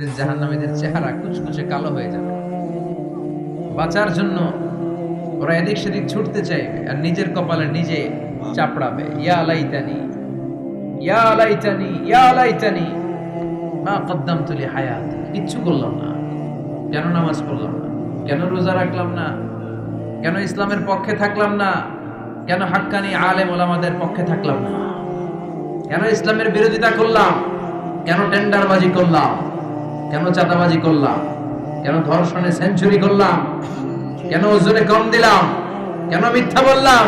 জাহান্নামীদের চেহারা কুচকুচে কালো হয়ে যাবে। বাঁচার জন্য ওরা এদিক সেদিক ছুটতে চাইবে আর নিজের কপালে নিজে চাপড়াবে। ইয়া লাইতানি, ইয়া ইয়া মা কদ্দাম তুলি হায়াত কিচ্ছু করলাম না। কেন নামাজ পড়লাম না? কেন রোজা রাখলাম না? কেন ইসলামের পক্ষে থাকলাম না? কেন হাক্কানি আলেম ওলামাদের পক্ষে থাকলাম না? কেন ইসলামের বিরোধিতা করলাম? কেন টেন্ডারবাজি করলাম? কেন চাঁদাবাজি করলাম? কেন ধর্ষণে সেঞ্চুরি করলাম? কেন ওজনে কম দিলাম? কেন মিথ্যা বললাম?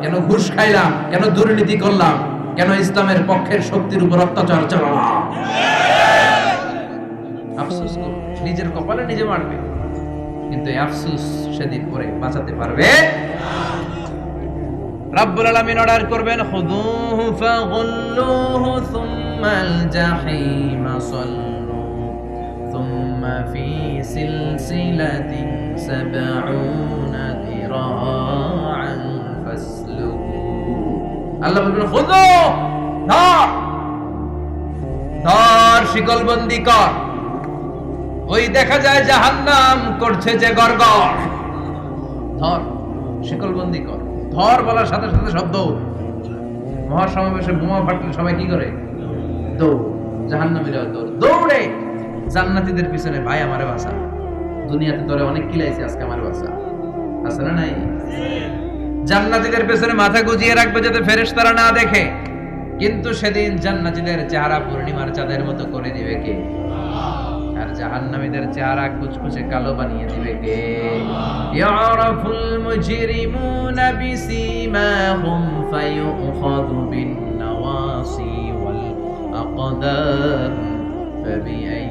কেন ঘুষ খাইলাম? কেন দুর্নীতি করলাম? কেন ইসলামের পক্ষের শক্তির উপর অত্যাচার চালালাম? আফসোস নিজের কপালে নিজে মারবে। কিন্তু আফসোস সেদিন পরে বাঁচাতে পারবে? রাব্বুল আলামিন অর্ডার করবেন খুদুহু ফাগুল্লুহু সুম্মাল জাহিমা সুম্মা ফি সিলসিলাতিন সাবউনা দিরাআন ফাসলুকু আল্লাহ বলবেন খুদু ধর! ধর, শিকলবন্দি কর। ওই দেখা যায় জাহান্নাম করছে যে গরগর ধর, শিকলবন্দি কর। ধর বলার সাথে সাথে শব্দ মহাসমাবেশে বোমা ফাটলে সবাই কি করে? দৌড়। জাহান্নামীরা দৌড়। দৌড়ে! জান্নাতীদের পিছনে ভাই আমারে বাসা দুনিয়াতে তোরে অনেক কিলাইছে আজকে আমার বাসা আছে না নাই? জান্নাতীদের পেছনে মাথা গুজিয়ে রাখবে যাতে ফেরেশতারা না দেখে। কিন্তু সেদিন জান্নাতীদের চেহারা পূর্ণিমার চাঁদের মতো করে দিবে কে? আর জাহান্নামীদের চেহারা কুচকুচে কালো বানিয়ে দিবে কে? ইয়ারাফুল মুজরিমুনা বিসীমাহুম ফায়ুখাযু বিন নাওয়াসি ওয়াল আকদাম ফাবিআইয়ি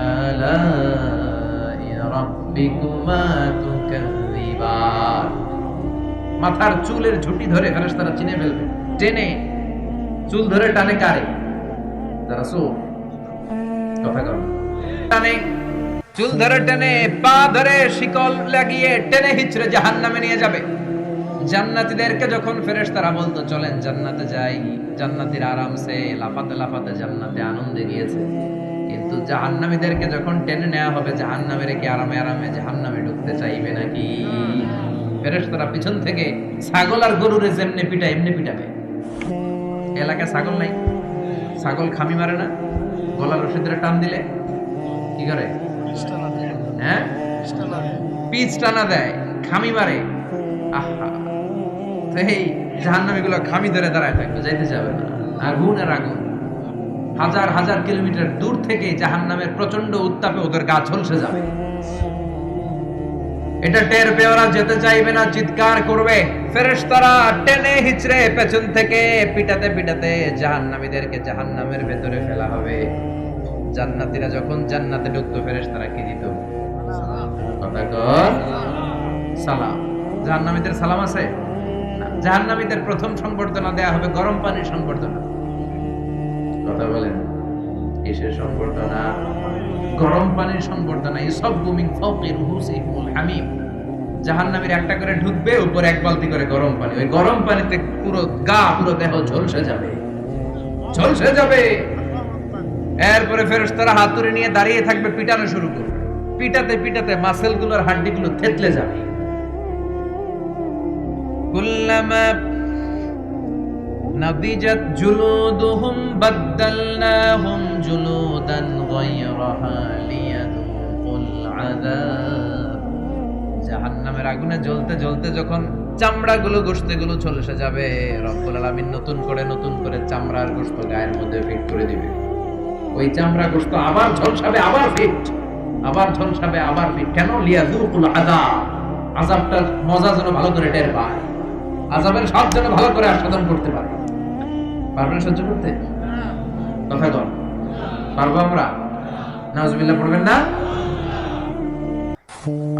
আলাই রাব্বিকুমা তুকাযযিবান মাথার চুলের ঝুঁটি ধরে ফেরেশতারা চিনে ফেলবে। টেনে, চুল ধরে টানে কারে? যারা চোখ কথা কর টানে, চুল ধরে টেনে, পা ধরে শিকল লাগিয়ে টেনে হিচড়ে জাহান্নামে নিয়ে যাবে। জান্নাতীদেরকে যখন ফেরেশতারা বলতো, চলেন জান্নাতে যাই। জান্নাতীর আরামসে লাফাতে লাফাতে জান্নাতে আনন্দে গিয়েছে। কিন্তু জাহান্নামীদেরকে যখন টেনে নেওয়া হবে, জাহান্নামের কি আরামে আরামে জাহান্নামে ঢুকতে চাইবে নাকি? ফেরেশতারা পিছন থেকে ছাগল আর গরুরে যেমনি পিটা এমনি পিটাবে এলাকায় ছাগল নাই। ছাগল খামি মারে না। গলার রশি ধরে টান দিলে। কি করে? হ্যাঁ? পিচ টানা দেয়, খামি মারে। আহা। তো এই জাহান্নামী গুলো খামি ধরে দাঁড়ায় থাকবে যাইতে যাবে না। আগুন আর আগুন। হাজার হাজার কিলোমিটার দূর থেকে জাহান্নামের প্রচণ্ড উত্তাপে ওদের গা ঝলসে যাবে। এটা টের পেয়ে যেতে চাইবে না, চিৎকার করবে। টেনে হিচড়ে পেছন থেকে পিটাতে পিটাতে ভেতরে ফেলা হবে। জান্নাতীরা যখন জান্নাতে ঢুকতো, ফেরেশতারা কি দিত? সালাম। সালাম আছে? জাহান্নামীদের প্রথম সংবর্ধনা দেয়া হবে গরম পানির সংবর্ধনা। কথা বলেন। কিসের সংবর্ধনা? গরম পানির সংবর্ধনা। এই সব বুমিং ফাওকি রুহুসিহিমুল হামিম। জাহান্নামীর একটা করে ঢুকবে, উপরে এক বালতি করে গরম পানি। ওই গরম পানিতে পুরো গা, পুরো দেহ ঝলসে যাবে। ঝলসে যাবে। এরপরে ফেরেশতারা হাতুড়ি নিয়ে দাঁড়িয়ে থাকবে, পিটানো শুরু করবে। পিটাতে পিটাতে মাসেলগুলোর হাড্ডিগুলো থেতলে যাবে। نضجت جلودهم بدلناهم جلودا غيرها ليذوقوا العذاب জাহান্নামের আগুনে জ্বলতে জ্বলতে যখন চামড়াগুলো গোশতেগুলো চলে যাবে রব্বুল আলামিন নতুন করে নতুন করে চামড়ার গোশত গায়ের মধ্যে ফিট করে দিবে ওই চামড়া গোশত আবার ঝলসাবে আবার ফিট আবার ঝলসাবে আবার ফিট কেন লিয়াযুকুল আযাব আযাবটার মজা যেন ভালো করে টের পায় আযাবের স্বাদ যেন ভালো করে আস্বাদন করতে পারে পারবেন সহ্য করতে? কথা কর পারব আমরা? নাউজুবিল্লাহ, পড়বেন না?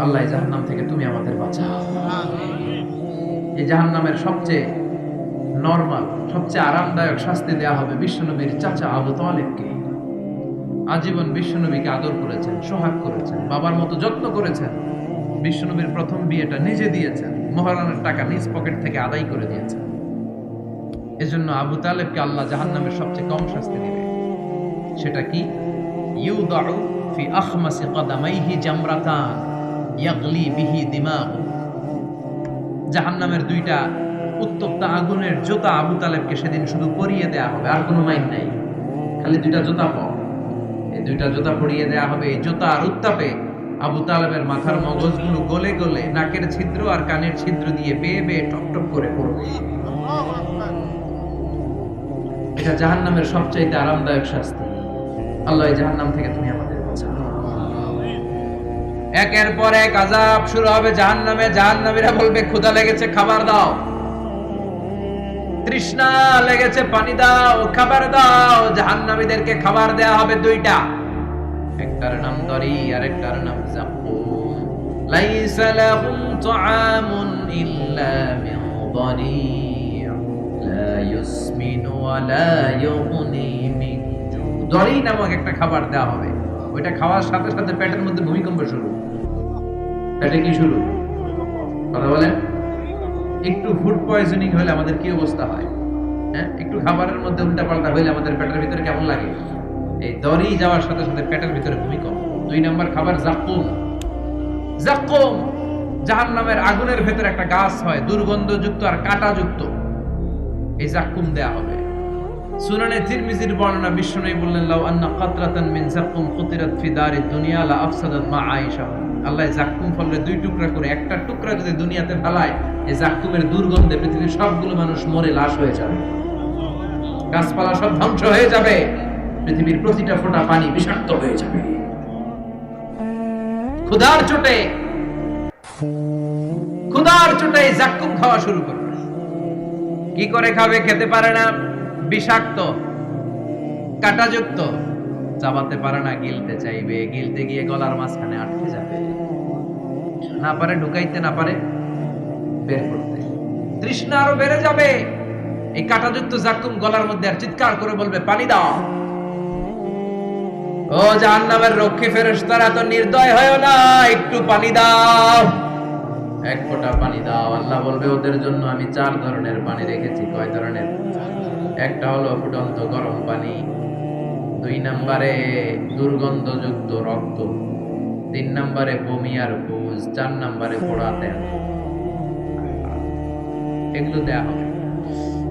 আল্লাহ এই জাহান্নাম থেকে তুমি আমাদের বাঁচাও। এই জাহান্নামের সবচেয়ে নরমাল সবচেয়ে আরামদায়ক শাস্তি দেয়া হবে বিশ্বনবীর চাচা আবু তালেবকে। আজীবন বিশ্বনবীকে আদর করেছেন, সোহাগ করেছেন, বাবার মতো যত্ন করেছেন। বিশ্বনবীর প্রথম বিয়েটা নিজে দিয়েছেন, মহারানার টাকা নিজ পকেট থেকে আদায় করে দিয়েছেন। এজন্য আবু তালেবকে আল্লাহ জাহান্নামের সবচেয়ে কম শাস্তি দিবে। সেটা কি? ইউ ফি আখমাসি কদামাইহি জামরাতান ইয়াগলি বিহি দিমাগ। দুইটা উত্তপ্ত আগুনের জোতা আবু তালেবকে সেদিন শুধু পরিয়ে দেয়া হবে, আর কোনো মাইন নাই। খালি দুইটা জোতা এই দুইটা জোতা পরিয়ে দেয়া হবে, এই জোতা আর উত্তাপে আবু তালেবের মাথার মগজগুলো গলে গলে নাকের ছিদ্র আর কানের ছিদ্র দিয়ে বেয়ে বেয়ে টপ করে পড়বে। এটা জাহান্নামের সবচাইতে আরামদায়ক শাস্তি। আল্লাহ এই জাহান্নাম থেকে তুমি আমাদের একের পর এক আজাব শুরু হবে জাহান্নামে। জাহান্নামীরা বলবে, ক্ষুধা লেগেছে, খাবার দাও। তৃষ্ণা লেগেছে, পানি দাও, খাবার দাও। জাহান্নামীদেরকে খাবার দেয়া হবে দুইটা। একটার নাম দরি আর একটার নাম জাকুম লাইসা তুআমুন ইল্লা মিন দরি' দরি নামক একটা খাবার দেওয়া হবে। ওইটা খাওয়ার সাথে সাথে পেটের মধ্যে ভূমিকম্প শুরু। পেটে কি শুরু? কথা বলেন একটু ফুড পয়জনিং হলে আমাদের কি অবস্থা হয়? হ্যাঁ? একটু খাবারের মধ্যে আমাদের পেটের ভিতরে কেমন লাগে? এই দড়ি যাওয়ার সাথে সাথে পেটের ভিতরে ভূমিকম্প। দুই নম্বর খাবার জাকুম জাকুম জাহান নামের আগুনের ভেতরে একটা গাছ হয়, দুর্গন্ধযুক্ত আর কাঁটাযুক্ত। এই জাকুম দেয়া হবে। সুনানে তিরমিজির বর্ণনা বিষ্ণু বললেন, লাউ আন্না কাতরাতান মিন ফি দারিদ দুনিয়া লা আফসাদাত মা আয়েশা আল্লাহ দুই টুকরা করে, একটা টুকরা যদি দুনিয়াতে ফেলায়, এই দুর্গন্ধে পৃথিবীর সবগুলো মানুষ মরে লাশ হয়ে যাবে। গাছপালা সব ধ্বংস হয়ে যাবে। পৃথিবীর প্রতিটা ফোঁটা পানি বিষাক্ত হয়ে যাবে। ক্ষুধার চোটে ক্ষুধার চোটে জাকুম খাওয়া শুরু করবে কি করে খাবে খেতে পারে না? বিষাক্ত, কাটাযুক্ত। চাবাতে পারে না, গিলতে চাইবে। গিলতে গিয়ে গলার মাঝখানে আটকে যাবে। না পারে, ঢুকাইতে না পারে, বের করতে। তৃষ্ণা আরও বেড়ে যাবে। এই কাটাযুক্ত জাকুম গলার মধ্যে আর চিৎকার করে বলবে, পানি দাও। ও জাহান্নামের রক্ষী ফেরেশতারা তো নির্দয় হয় না, একটু পানি দাও। এক ফোঁটা পানি দাও আল্লাহ বলবে ওদের জন্য আমি চার ধরনের পানি রেখেছি কয় ধরনের একটা হলো ফুটন্ত গরম পানি দুই নম্বরে দুর্গন্ধযুক্ত রক্ত তিন নম্বরে বমি আর পুজ চার নম্বরে পোড়া তেল এগুলো দেয়া হবে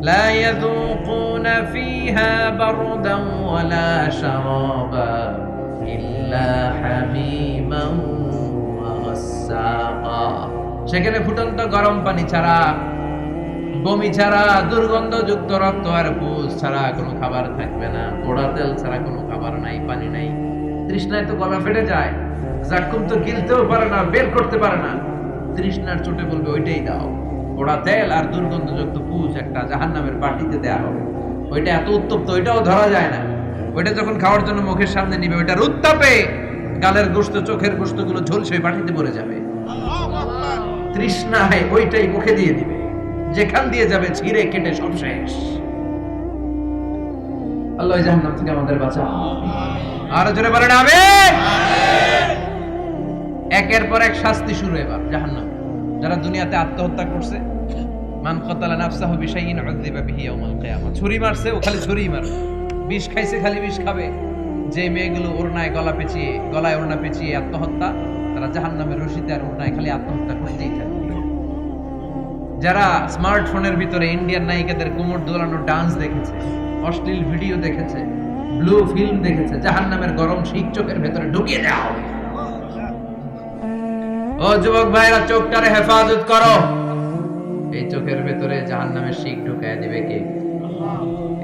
لا يذوقون فيها بردا ولا شرابا إلا حميما وغساقا সেখানে ফুটন্ত গরম পানি ছাড়া, বমি ছাড়া, দুর্গন্ধযুক্ত রক্ত আর পুষ ছাড়া কোনো খাবার থাকবে না। পোড়া তেল ছাড়া কোনো খাবার নাই, পানি নাই। তৃষ্ণায় তো গলা ফেটে যায়। জাকুম তো গিলতেও পারে না, বের করতে পারে না। তৃষ্ণার চোটে বলবে, ওইটাই দাও। পোড়া তেল আর দুর্গন্ধযুক্ত পুষ একটা জাহান নামের বাটিতে দেওয়া হবে। ওইটা এত উত্তপ্ত, ওইটাও ধরা যায় না। ওইটা যখন খাওয়ার জন্য মুখের সামনে নিবে, ওইটার উত্তাপে গালের গোস্ত চোখের গোস্তগুলো ঝলসে বাটিতে পড়ে যাবে। তৃষ্ণায় ওইটাই মুখে দিয়ে দিবে। যেখান দিয়ে যাবে ছিঁড়ে কেটে সব শেষ। আল্লাহ জাহান্নাম থেকে আমাদের বাঁচা আর জোরে বলেন একের পর এক শাস্তি শুরু এবার জাহান্নাম। যারা দুনিয়াতে আত্মহত্যা করছে মান কতালা নাফসাহু বিশাইইন উযযিবা বিহি ইয়াউমাল ছুরি মারছে ও খালি ছুরি মারবে বিষ খাইছে খালি বিষ খাবে। যে মেয়েগুলো ওড়নায় গলা পেঁচিয়ে গলায় ওড়না পেঁচিয়ে আত্মহত্যা তারা জাহান্নামের রশিতে আর ওড়নায় খালি আত্মহত্যা করতেই থাকবে যারা স্মার্টফোনের ভিতরে ইন্ডিয়ান নায়িকাদের কোমর দোলানো ডান্স দেখেছে, অশ্লীল ভিডিও দেখেছে, ব্লু ফিল্ম দেখেছে, জাহান্নামের গরম শিখ চোখের ভেতরে ঢুকিয়ে দেওয়া ও যুবক ভাইরা, চোখটারে হেফাজত করো। এই চোখের ভেতরে জাহান্নামের শিখ ঢুকায় দিবে কে?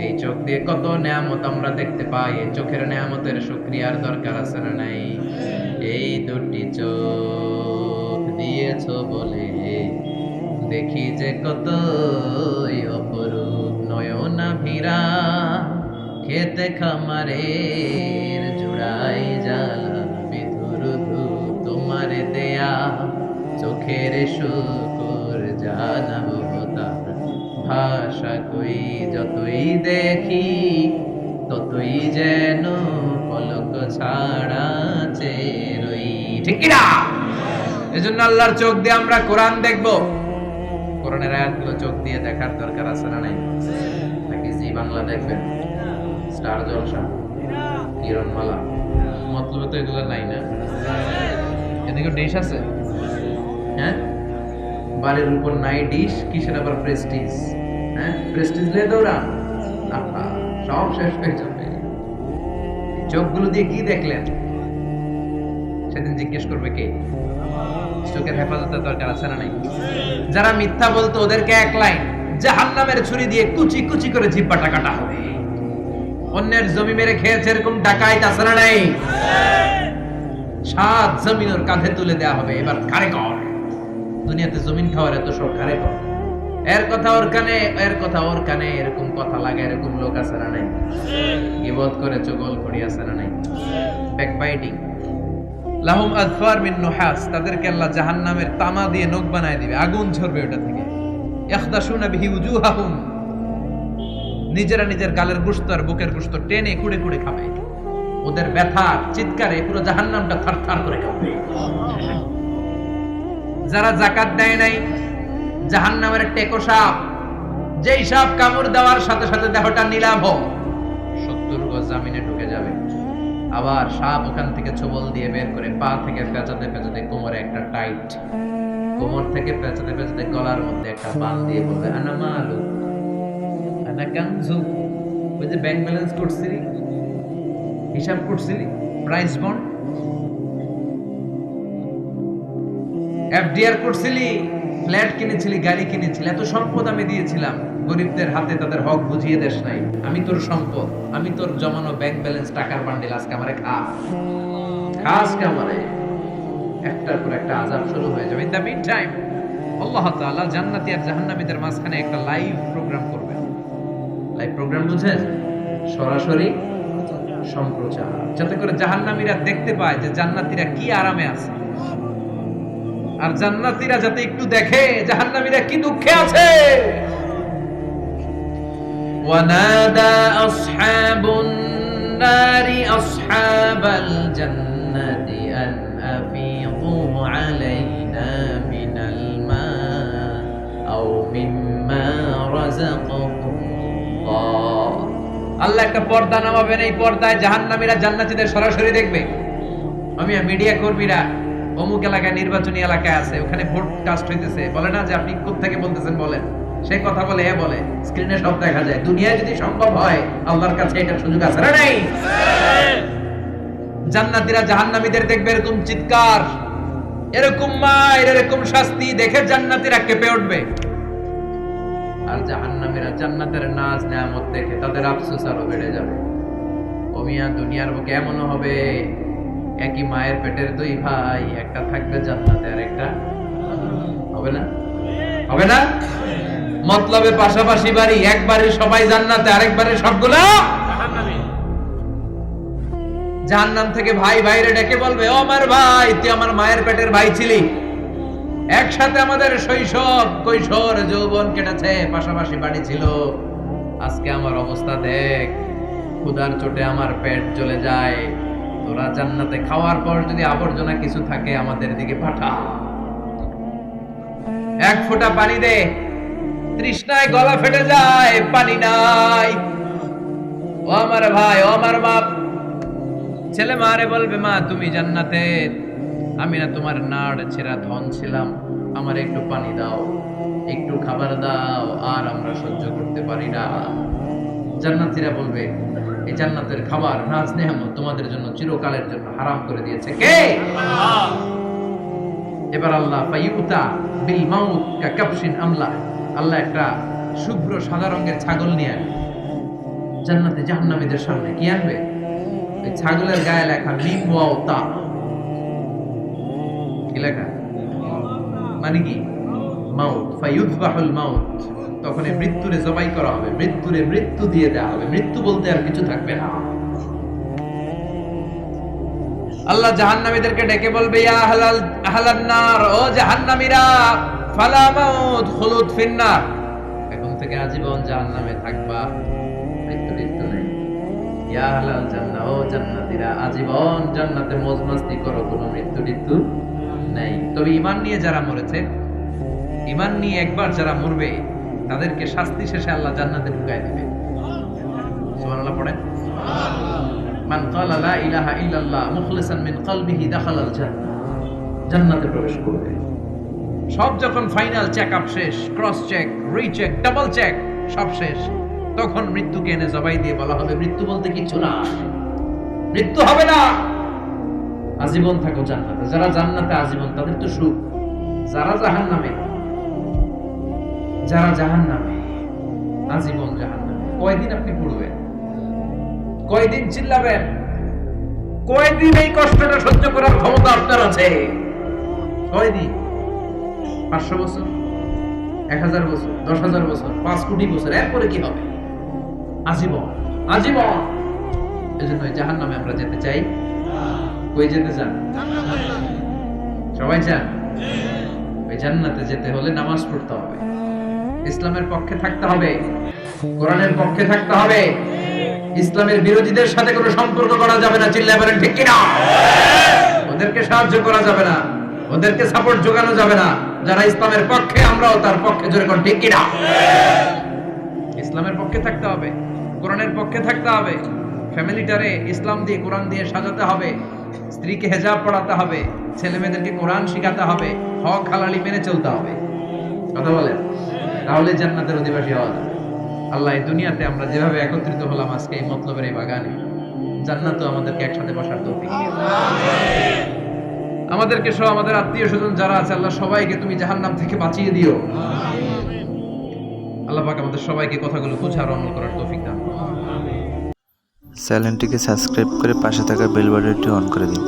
এই চোখ দিয়ে কত নেয়ামত আমরা দেখতে পাই, এই চোখের নেয়ামতের শুকরিয়ার দরকার আছে না নাই? এই দুটি চোখ দিয়েছ বলে। দেখি যে কত অপরূপ নয়না ভিরা খেতে খামারের জুড়াই জ্বালা, বিধুর তোমার দেয়া। চোখের শুকুর জানাব ভাষা কই যতই দেখি, ততই যেন পলক ছাড়া ঠিক কি না এজন্য আল্লাহর চোখ দিয়ে আমরা কোরআন দেখব। কোরআনের আয়াতগুলো চোখ দিয়ে দেখার দরকার আছে না নাই? নাকি জি বাংলা দেখবেন স্টার জলসা? কিরণমালা? মতলবে তো এগুলো নাই না? এদিকে ডিশ আছে? হ্যাঁ? বাড়ির উপর নাই ডিশ কিসের আবার প্রেস্টিজ হ্যাঁ? প্রেস্টিজ নিয়ে দৌড়া আহা, সব শেষ হয়ে যাবে। চোখগুলো দিয়ে কি দেখলেন? সেদিন জিজ্ঞেস করবে কে? চোখের হেফাজতের দরকার আছে না নাই? যারা মিথ্যা বলতো ওদেরকে এক লাইন, জাহান্নামের ছুরি দিয়ে কুচি কুচি করে জিব্বাটা কাটা হবে। অন্যের জমি মেরে খেয়েছে এরকম ডাকাইত আছে না নাই? সাত জমিন ওর কাঁধে তুলে দেওয়া হবে, এবার ঘাড়ে কর? দুনিয়াতে জমিন খাওয়ার এত সব ঘাড়ে কর? এর কথা ওর কানে, এর কথা ওর কানে, এরকম কথা লাগে এরকম লোক আছে না নাই? গিবত করে করি আছে না নাই? ব্যাকবাইটিং লাহুম আদফার মিন নুহাস, তাদেরকে আল্লাহ জাহান্নামের তামা দিয়ে নখ বানায় দিবে, আগুন ঝরবে ওটা থেকে। ইয়াখদাশুনা বিহি উজুহাহুম, নিজেরা নিজের গালের গুস্ত আর বুকের গুস্ত টেনে কুড়ে কুড়ে খাবে। ওদের ব্যথা চিৎকারে পুরো জাহান্নামটা থারথার করে কাঁপবে যারা জাকাত দেয় নাই, জাহান্নামের টেকো সাপ, যেই সাপ কামড় দেওয়ার সাথে সাথে দেহটা নীলাভ সত্তর গজ জামিনে ঢুকে যাবে। আবার সাপ ওখান থেকে ছবল দিয়ে বের করে পা থেকে পেঁচাতে পেঁচাতে কোমরে একটা টাইট কোমর থেকে পেঁচাতে পেঁচাতে গলার মধ্যে একটা বান দিয়ে বলবে, আনা মালু আনা কানজু। ওই যে ব্যাংক ব্যালেন্স করছিলি? হিসাব করছিলি? প্রাইস বন্ড এফডিআর করছিলি? ফ্ল্যাট কিনেছিলি, গাড়ি কিনেছিলি? এত সম্পদ আমি দিয়েছিলাম। গরিবদের হাতে তাদের হক বুঝিয়ে দেশ নাই। আমি তোর সম্পদ, আমি তোর জমানো ব্যাংক ব্যালেন্স টাকার বান্ডিল আজকে আমারে খা খাস কামারে একটার পর একটা আজাব শুরু হয়ে যাবে। ইন দ্য টাইম আল্লাহ তাআলা জান্নাতি আর জাহান্নামীদের মাঝখানে একটা লাইভ প্রোগ্রাম করবেন। লাইভ প্রোগ্রাম সরাসরি সম্প্রচার। যাতে করে জাহান্নামীরা দেখতে পায় যে জান্নাতীরা কি আরামে আছে। আর জান্নাতীরা যাতে একটু দেখে জাহান্নামীরা কি দুঃখে আছে। ونادى أصحاب النار أصحاب الجنة أن أفيضوا علينا من الماء أو مما رزقكم الله আল্লাহ একটা পর্দা নামাবেন এই পর্দায় জাহান্নামীরা জান্নাতীদের সরাসরি দেখবে আমি মিডিয়া কর্মীরা অমুক এলাকায় নির্বাচনী এলাকায় আছে ওখানে ভোট কাস্ট হইতেছে বলে না যে আপনি কোথেকে বলতেছেন বলেন সে কথা বলে, এ বলে স্ক্রিনে সব দেখা যায়। দুনিয়ায় যদি সম্ভব হয়, আল্লাহর কাছে এটা সুযোগ আছে না নাই? জান্নাতীরা জাহান্নামীদের দেখবে এরকম চিৎকার, এরকম মায়ের, এরকম শাস্তি, দেখে জান্নাতীরা কেঁপে উঠবে। আর জাহান্নামীরা জান্নাতের নাজ, নেয়ামত দেখে তাদের আফসোস আরও বেড়ে যাবে। ওমিয়া দুনিয়ার বুকে এমনও হবে, একই মায়ের পেটের দুই ভাই, একটা থাকবে জান্নাতে আর একটা হবে না? হবে না? মতলবে পাশাপাশি বাড়ি, একবারে সবাই জান্নাতে, আরেকবারে সবগুলো? জাহান্নাম থেকে ভাই ভাইরে ডেকে বলবে, ও আমার ভাই, তুই আমার মায়ের পেটের ভাই ছিলি। একসাথে আমাদের শৈশব, কৈশোর যৌবন কেটেছে, পাশাপাশি বাড়ি ছিল। আজকে আমার অবস্থা দেখ, ক্ষুধার চোটে আমার পেট চলে যায়। তোরা জান্নাতে খাওয়ার পর যদি আবর্জনা কিছু থাকে আমাদের দিকে পাঠা। এক ফোঁটা পানি দে তৃষ্ণায় গলা ফেটে যায় পানি নাই। ও আমার ভাই ও আমার বাপ। ছেলে মারে বলবে মা তুমি জান্নাতে। আমি না তোমার নাড় ছেঁড়া ধন ছিলাম। আমার একটু পানি দাও একটু খাবার দাও আর আমরা সহ্য করতে পারি না। জান্নাতীরা বলবে এই জান্নাতের খাবার নাজ নেহামত তোমাদের জন্য চিরকালের জন্য হারাম করে দিয়েছে। কে? এবার আল্লাহ ফাইউতা বিল মাউত কা কাবশিন আমলা। আল্লাহ একটা শুভ্র সাদা রঙের ছাগল নিয়ে আসবে জান্নাতে জাহান্নামীদের সামনে কি আনবে? ওই ছাগলের গায়ে লেখা মিম ওয়াও তা। কি লেখা? মানে কি? মাউত। ফায়ুযবাহুল মাউত। তখন এই মৃত্যুরে জবাই করা হবে। মৃত্যুরে মৃত্যু দিয়ে দেওয়া হবে। মৃত্যু বলতে আর কিছু থাকবে না। আল্লাহ জাহান্নামীদেরকে ডেকে বলবে, ইয়া আহলাল আহলান নার, ও জাহান্নামীরা! ফালা খুলুদ ফিন্নার। এখন থেকে আজীবন জাহান্নামে থাকবা। ইয়া জান্নাহ, ও জান্নাতীরা, আজীবন জান্নাতে করো, কোনো মৃত্যু মৃত্যু তবে নিয়ে যারা মরেছে নিয়ে একবার যারা মরবে, তাদেরকে শাস্তি শেষে আল্লাহ জান্নাতে ঢুকায় দিবে। সুবহানাল্লাহ পড়েন। মান ক্বালা লা ইলাহা ইল্লাল্লাহ মুখলিসান মিন দাখালাল জান্নাহ, জান্নাতে প্রবেশ করবে। সব যখন ফাইনাল চেক আপ শেষ, cross check, recheck, double check, সব শেষ, তখন মৃত্যুকে এনে জবাই দিয়ে বলা হবে, মৃত্যু বলতে কিছু না। মৃত্যু হবে না। আজীবন থাকো জান্নাতে। যারা জান্নাতে আজীবন, তাদের তো সুখ। যারা জাহান নামে যারা জাহান নামে আজীবন জাহান নামে কয়দিন আপনি পড়বেন? কয়দিন চিল্লাবেন? কয়দিন এই কষ্টটা সহ্য করার ক্ষমতা আপনার আছে? কয়দিন পাঁচশো বছর, এক হাজার বছর, দশ হাজার বছর, পাঁচ কোটি বছর, এরপরে কি হবে? আজীবন আজীবন। এই জন্য জাহান নামে আমরা যেতে চাই। কই যেতে চান? সবাই চান? ওই জান্নাতে যেতে হলে নামাজ পড়তে হবে। ইসলামের পক্ষে থাকতে হবে। কোরআনের পক্ষে থাকতে হবে। ইসলামের বিরোধীদের সাথে কোনো সম্পর্ক করা যাবে না। চিল্লা বলেন, ঠিক কিনা? ওদেরকে সাহায্য করা যাবে না। ওদেরকে সাপোর্ট যোগানো যাবে না। যারা ইসলামের পক্ষে, আমরাও তার পক্ষে। জোরে কোন ঠিক কিনা? ইসলামের পক্ষে থাকতে হবে, কোরআনের পক্ষে থাকতে হবে, ফ্যামিলিটারে ইসলাম দিয়ে, কোরআন দিয়ে সাজাতে হবে, স্ত্রীকে হেজাব পড়াতে হবে ছেলে মেয়েদেরকে কোরআন শিখাতে হবে, হক হালালি মেনে চলতে হবে। কথা বলেন? তাহলে জান্নাতের অধিবাসী হওয়া যাবে। আল্লাহ এই দুনিয়াতে আমরা যেভাবে একত্রিত হলাম আজকে এই মতলবের এই বাগানে, জান্নাতও আমাদেরকে একসাথে বসার তৌফিক। আমাদেরকে সহ আমাদের আত্মীয় স্বজন যারা আছে, আল্লাহ সবাইকে তুমি জাহান্নাম থেকে বাঁচিয়ে দিও আল্লাহ পাক আমাদের সবাইকে কথাগুলো বুঝার অমল করার তৌফিক দান। চ্যানেলটিকে সাবস্ক্রাইব করে পাশে থাকা বেল বাটনটি অন করে দিন